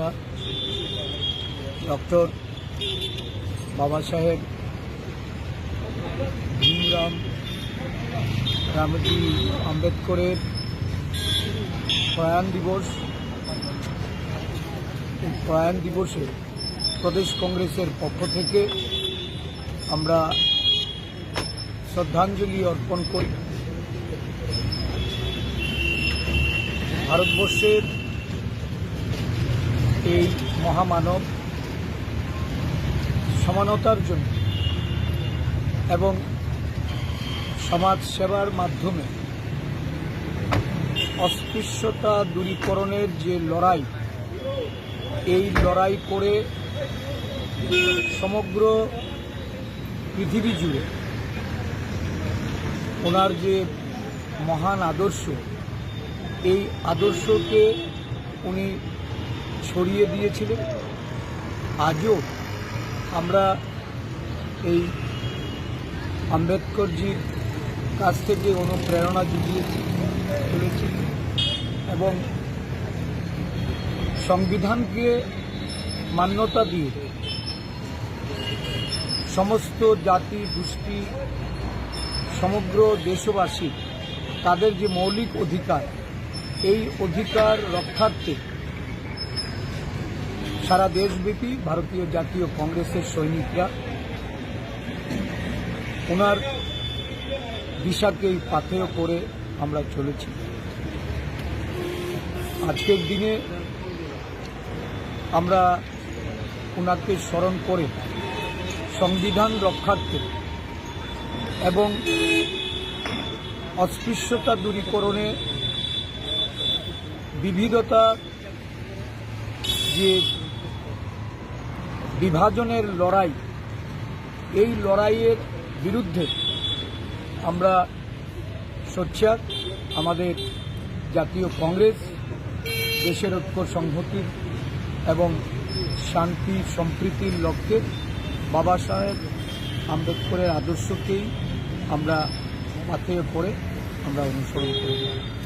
নেতা ডক্টর বাবা সাহেব ভীমরাম রামজি আম্বেদকরের প্রয়াণ দিবস, এই প্রয়াণ দিবসে প্রদেশ কংগ্রেসের পক্ষ থেকে আমরা শ্রদ্ধাঞ্জলি অর্পণ করি। ভারতবর্ষের এই মহামানব সমানতার জন্য এবং সমাজ সেবার মাধ্যমে অস্পৃশ্যতা দূরীকরণের যে লড়াই, এই লড়াই করে সমগ্র পৃথিবী জুড়ে ওনার যে মহান আদর্শ, এই আদর্শকে উনি ছড়িয়ে দিয়েছিলেন আজও আমরা এই আম্বেদকরজির কাছ থেকে অনুপ্রেরণা জুগিয়েছি চলেছি এবং সংবিধানকে মান্যতা দিয়ে সমস্ত জাতি, গোষ্ঠী, সমগ্র দেশবাসী তাদের যে মৌলিক অধিকার, এই অধিকার রক্ষার্থে সারা দেশব্যাপী ভারতীয় জাতীয় কংগ্রেসের সৈনিকরা ওনার দিশাকেই পাথেয় করে আমরা চলেছি। আজকের দিনে আমরা ওনাকে স্মরণ করে সংবিধান রক্ষার্থে এবং অস্পৃশ্যতা দূরীকরণে বিবিধতা যে বিভাজনের লড়াই। এই লড়াইয়ের বিরুদ্ধে আমরা সোচ্চার। আমাদের জাতীয় কংগ্রেস, দেশের ঐক্য সংহতির এবং শান্তি, সম্প্রীতির লক্ষ্যে বাবা সাহেব আম্বেদকরের আদর্শকেই আমরা পাথেয় করে আমরা অনুসরণ করে। যাই